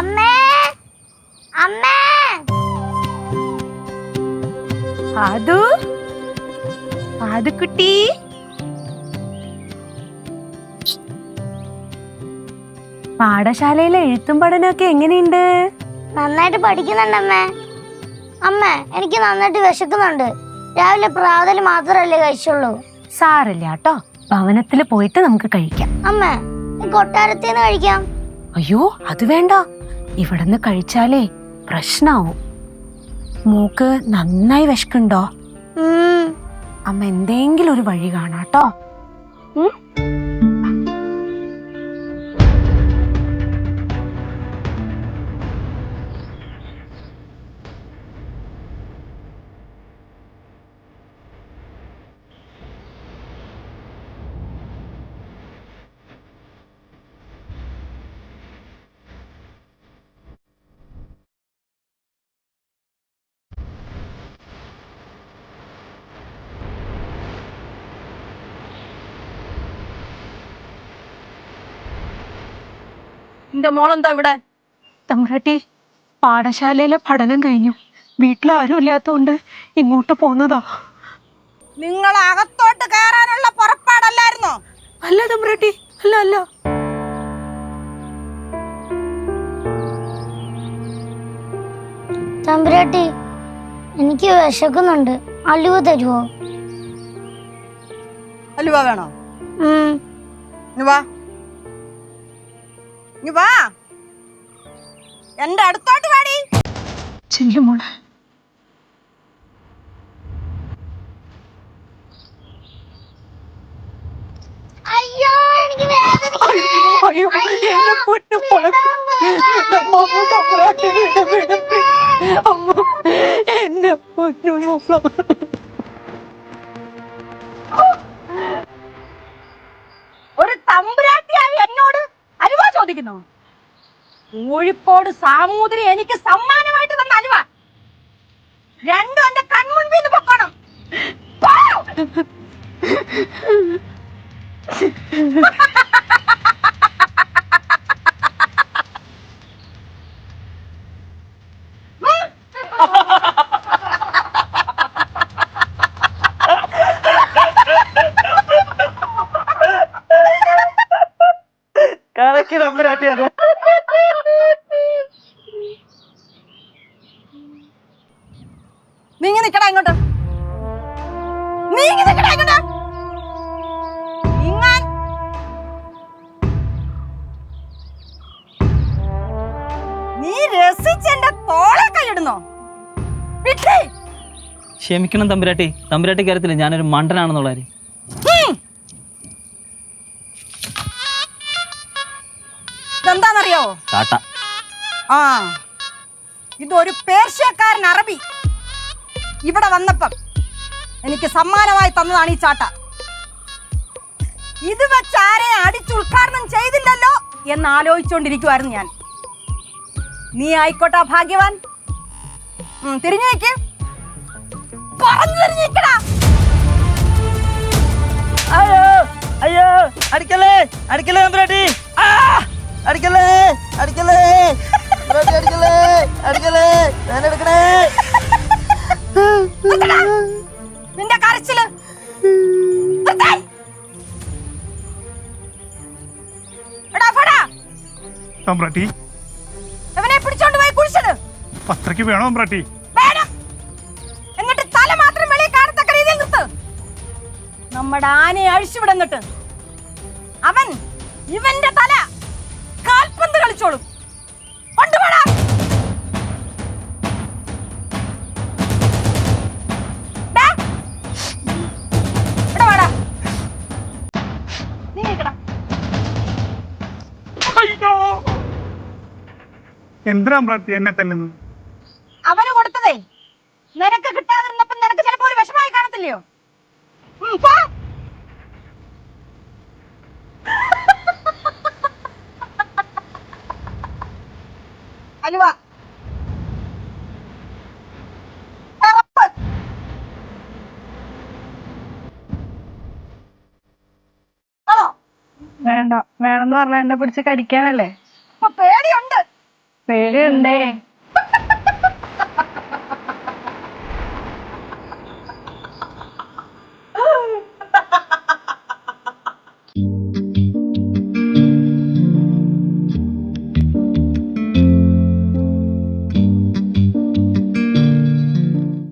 അമ്മേ അമ്മേ. ആദു ആദുക്കുട്ടി പാഠശാലയിലെ എഴുത്തും പഠനമൊക്കെ എങ്ങനെയുണ്ട്? നന്നായിട്ട് പഠിക്കുന്നുണ്ട് അമ്മേ. അമ്മ എനിക്ക് നന്നായിട്ട് വിശക്കുന്നുണ്ട്. രാവിലെ പ്രാതൽ മാത്രമല്ലേ കഴിച്ചുള്ളൂ. സാറില്ല കേട്ടോ. ഭവനത്തിൽ പോയിട്ട് നമുക്ക് കഴിക്കാം. അമ്മ കൊട്ടാരത്തിൽ നിന്ന് കഴിക്കാം. അയ്യോ അത് വേണ്ട. ഇവിടുന്ന് കഴിച്ചാലേ പ്രശ്നാവും. മൂക്ക് നന്നായി വിശക്കുണ്ടോ അമ്മ എന്തെങ്കിലും ഒരു വഴി കാണാട്ടോ. നിന്റെ മോളെന്താ ഇവിടെ? തമ്പ്രാട്ടി പാഠശാലയിലെ പഠനം കഴിഞ്ഞു. വീട്ടിലാരും ഇല്ലാത്തതുകൊണ്ട് ഇങ്ങോട്ട് പോന്നതാ. നിങ്ങൾ അകത്തോട്ട് കയറാനുള്ള പുറപ്പാടല്ലായിരുന്നോ? അല്ല തമ്പ്രാട്ടി അല്ല അല്ല. തമ്പുരാട്ടി എനിക്ക് വിശക്കുന്നുണ്ട്. അലുവ തരുവോ? അലുവ വേണോ? വാ. ഇങ്ങ് വാ. എന്റെ അടുത്തോട്ട് വാടി. ചെല്ലുമോളെ അയ്യോ എനിക്ക് വേദനിക്കുന്നു. അയ്യോ എന്നെ പൊന്നു അലുവ ചോദിക്കുന്നു സാമൂതിരി എനിക്ക് സമ്മാനമായിട്ട് നീങ്ങി നിക്കടാ ഇങ്ങോട്ട്. നീങ്ങി നിക്കടാ ഇങ്ങോട്ട്. നീങ്ങാൻ നീ രസിച്ചെന്റെ തോളെ കൈയിടുന്നോ? വിട്ടേ. ക്ഷമിക്കണം തമ്പുരാട്ടി. തമ്പുരാട്ടി കാര്യത്തില്ല ഞാനൊരു മണ്ടനാണെന്നുള്ള കാര്യം ടാട്ട ആ. ഇതൊരു പേർഷ്യക്കാരൻ അറബി. ഇവിടെ വന്നപ്പം എനിക്ക് സമ്മാനമായി തന്നതാണ് ഈ ചാട്ട. ഇത് വെച്ച് ആരെ അടിച്ചു ഉദ്ഘാടനം ചെയ്തില്ലല്ലോ എന്ന് ആലോചിച്ചുകൊണ്ടിരിക്കുവായിരുന്നു ഞാൻ. നീ ആയിക്കോട്ടെ ഭാഗ്യവാൻ. തിരിഞ്ഞേക്ക്. തിരിഞ്ഞു നിൽക്ക് പറഞ്ഞു തിരിഞ്ഞു നിൽക്കടാ അയ്യോ അയ്യോ അടിക്കല്ലേ അടിക്കല്ലേ തമ്പുരാട്ടി ആ! അടിക്കല്ലേ? അടിക്കല്ലേ? അടിക്കല്ലേ? അടിക്കല്ലേ? ഞാൻ എടുക്കണേ. നിന്റെ കരച്ചിൽ. ഇവനെ പിടിച്ചോണ്ട് പോയി കുഴിച്ചത് അത്രയ്ക്ക് വേണോ വേണം. എന്നിട്ട് തല മാത്രം വെളിയിൽ കാണത്തക്ക രീതിയിൽ നിർത്ത്. നമ്മുടെ ആനയെ അഴിച്ചുവിടന്നിട്ട് അവൻ ഇവന്റെ തല. കാൽപന്ത് കളിച്ചോളും? കൊണ്ടുപോടാ എന്തിനാ പ്രാർത്ഥി എന്നെ തല്ലുന്നത്? അവന് കൊടുത്തതേ. നിനക്ക് കിട്ടാതിരുന്നപ്പോ നിനക്ക് ചിലപ്പോ ഒരു വിഷമായി കാണത്തില്ലയോ? അലുവ. വേണ്ട. വേണമെന്ന് പറഞ്ഞ എന്നെ പിടിച്ച് കടിക്കാനല്ലേ? പേടിയുണ്ട്. പേടിയുണ്ടേ.